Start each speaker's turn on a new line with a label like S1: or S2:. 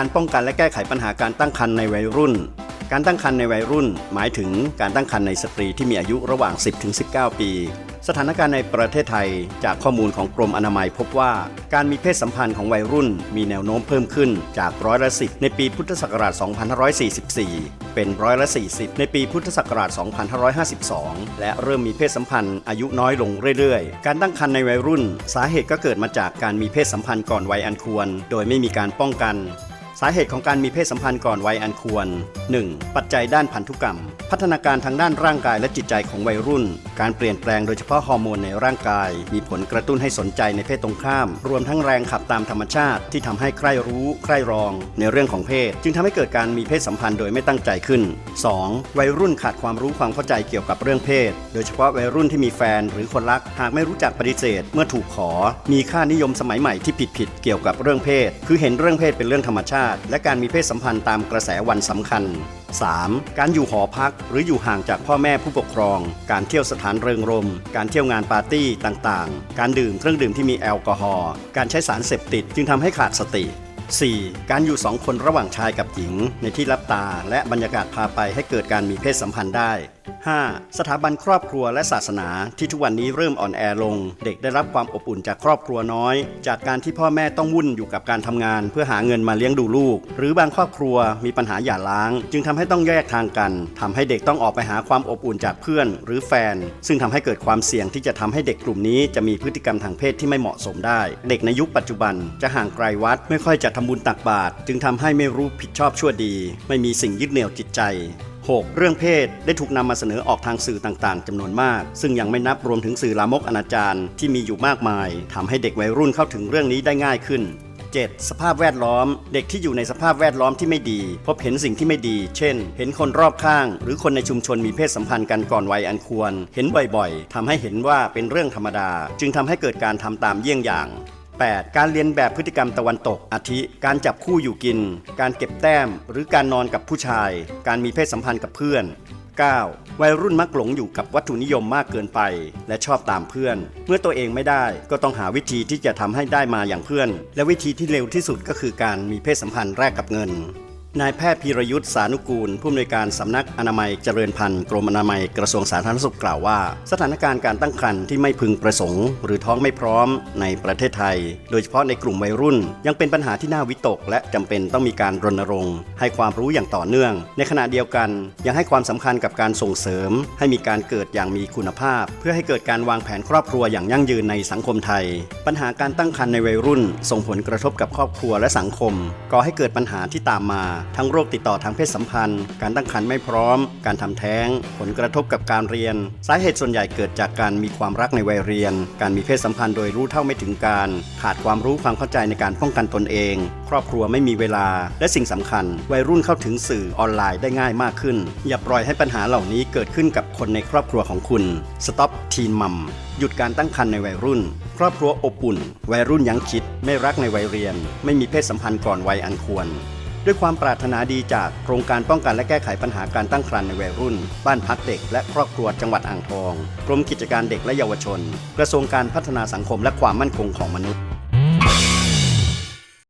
S1: การป้องกันและแก้ไขปัญหาการตั้งครรภ์ในวัยรุ่น การตั้งครรภ์ในวัยรุ่น หมายถึงการตั้งครรภ์ในสตรีที่มีอายุระหว่าง 10-19 ปี สถานการณ์ในประเทศไทยจากข้อมูลของกรมอนามัยพบว่า การมีเพศสัมพันธ์ของวัยรุ่น มีแนวโน้มเพิ่มขึ้นจากร้อยละ10ในปีพุทธศักราช 2544 เป็นร้อยละ 40 ในปีพุทธศักราช 2552 และเริ่มมีเพศสัมพันธ์อายุน้อยลงเรื่อยๆ การตั้งครรภ์ในวัยรุ่น สาเหตุก็เกิดมาจากการมีเพศสัมพันธ์ก่อนวัยอันควร โดยไม่มีการป้องกัน สาเหตุของการมีเพศสัมพันธ์ก่อนวัยอันควร 1. ปัจจัยด้านพันธุกรรม พัฒนาการทางด้านร่างกายและจิตใจของวัยรุ่น การเปลี่ยนแปลงโดยเฉพาะฮอร์โมนในร่างกาย มีผลกระตุ้นให้สนใจในเพศตรงข้าม รวมทั้งแรงขับตามธรรมชาติที่ทำให้ใคร่รู้ ใคร่รอง ในเรื่องของเพศ จึงทำให้เกิดการมีเพศสัมพันธ์โดยไม่ตั้งใจขึ้น 2. วัยรุ่นขาดความรู้ความเข้าใจเกี่ยวกับเรื่องเพศ โดยเฉพาะวัยรุ่นที่มีแฟนหรือคนรัก หากไม่รู้จักปฏิเสธ เมื่อถูกขอ มีค่านิยมสมัยใหม่ที่ผิดๆเกี่ยวกับเรื่องเพศ คือเห็นเรื่องเพศเป็นเรื่องธรรมชาติและการมีเพศสัมพันธ์ตามกระแสวันสำคัญ 3. การอยู่หอพักหรืออยู่ห่างจากพ่อแม่ผู้ปกครอง การเที่ยวสถานเริงรม การเที่ยวงานปาร์ตี้ต่างๆ การดื่มเครื่องดื่มที่มีแอลกอฮอล์ การใช้สารเสพติดจึงทำให้ขาดสติ 4. การอยู่สองคนระหว่างชายกับหญิง ในที่รับตา และบรรยากาศพาไปให้เกิดการมีเพศสัมพันธ์ได้ 5. สถาบันครอบครัวและศาสนาที่ทุกวันนี้เริ่มอ่อนแอลง เด็กได้รับความอบอุ่นจากครอบครัวน้อย จากการที่พ่อแม่ต้องวุ่นอยู่กับการทำงาน เพื่อหาเงินมาเลี้ยงดูลูก หรือบางครอบครัวมีปัญหาหย่าร้าง จึงทำให้ต้องแยกทางกันทำให้เด็กต้องออกไปหาความอบอุ่นจากเพื่อน หรือแฟน ซึ่งทำให้เกิดความเสี่ยงที่จะทำให้เด็กกลุ่มนี้จะมีพฤติกรรมทางเพศที่ไม่เหมาะสมได้ เด็กในยุคปัจจุบันจะห่างไกลวัดไม่ค่อยจะทำบุญตักบาตรจึงทำให้ไม่รู้ผิดชอบชั่วดี ไม่มีสิ่งยึดเหนี่ยวจิตใจ 6. เรื่องเพศได้ถูกนำมาเสนอออกทางสื่อต่างๆจำนวนมาก ซึ่งยังไม่นับรวมถึงสื่อลามกอนาจารที่มีอยู่มากมายทำให้เด็กวัยรุ่นเข้าถึงเรื่องนี้ได้ง่ายขึ้น 7. สภาพแวดล้อม เด็กที่อยู่ในสภาพแวดล้อมที่ไม่ดี พบเห็นสิ่งที่ไม่ดี เช่น เห็นคนรอบข้าง หรือคนในชุมชนมีเพศสัมพันธ์กันก่อนวัยอันควร เห็นบ่อยๆทำให้เห็นว่าเป็นเรื่องธรรมดา จึงทำให้เกิดการทำตามเยี่ยงอย่าง 8. การเรียนแบบพฤติกรรมตะวันตก อาทิ การจับคู่อยู่กิน การเก็บแต้ม หรือการนอนกับผู้ชาย การมีเพศสัมพันธ์กับเพื่อน 9. วัยรุ่นมักหลงอยู่กับวัตถุนิยมมากเกินไป และชอบตามเพื่อน เมื่อตัวเองไม่ได้ก็ต้องหาวิธีที่จะทำให้ได้มาอย่างเพื่อน และวิธีที่เร็วที่สุดก็คือการมีเพศสัมพันธ์แรกกับเงิน นายแพทย์พีรยุทธ์สานุกูล ผู้อำนวยการสำนักอนามัยเจริญพันธุ์กรมอนามัยกระทรวงสาธารณสุขกล่าวว่า สถานการณ์การตั้งครรภ์ที่ไม่พึงประสงค์ หรือท้องไม่พร้อมในประเทศไทย โดยเฉพาะในกลุ่มวัยรุ่น ยังเป็นปัญหาที่น่าวิตก และจำเป็นต้องมีการรณรงค์ ให้ความรู้อย่างต่อเนื่อง ในขณะเดียวกัน ยังให้ความสำคัญกับการส่งเสริม ให้มีการเกิดอย่างมีคุณภาพ เพื่อให้เกิดการวางแผนครอบครัวอย่างยั่งยืนในสังคมไทย ปัญหาการตั้งครรภ์ในวัยรุ่น ส่งผลกระทบกับครอบครัวและสังคมก่อให้เกิดปัญหาที่ตามมาทั้งโรคติดต่อทางเพศสัมพันธ์ การตั้งครรภ์ไม่พร้อม การทำแท้ง ผลกระทบกับการเรียน สาเหตุส่วนใหญ่เกิดจากการมีความรักในวัยเรียน การมีเพศสัมพันธ์โดยรู้เท่าไม่ถึงการ ขาดความรู้ความเข้าใจในการป้องกันตนเอง ครอบครัวไม่มีเวลา และสิ่งสำคัญ วัยรุ่นเข้าถึงสื่อออนไลน์ได้ง่ายมากขึ้น อย่าปล่อยให้ปัญหาเหล่านี้เกิดขึ้นกับคนในครอบครัวของคุณ Stop Teen Mom หยุดการตั้งครรภ์ในวัยรุ่น ครอบครัวอบอุ่น วัยรุ่นยังคิด ไม่รักในวัยเรียน ไม่มีเพศสัมพันธ์ก่อนวัยอันควร ด้วยความปรารถนาดีจากโครงการป้องกันและแก้ไขปัญหาการตั้งครรภ์ในวัยรุ่น บ้านพักเด็ก และครอบครัวจังหวัดอ่างทอง กรมกิจการเด็กและเยาวชน กระทรวงการพัฒนาสังคมและความมั่นคงของมนุษย์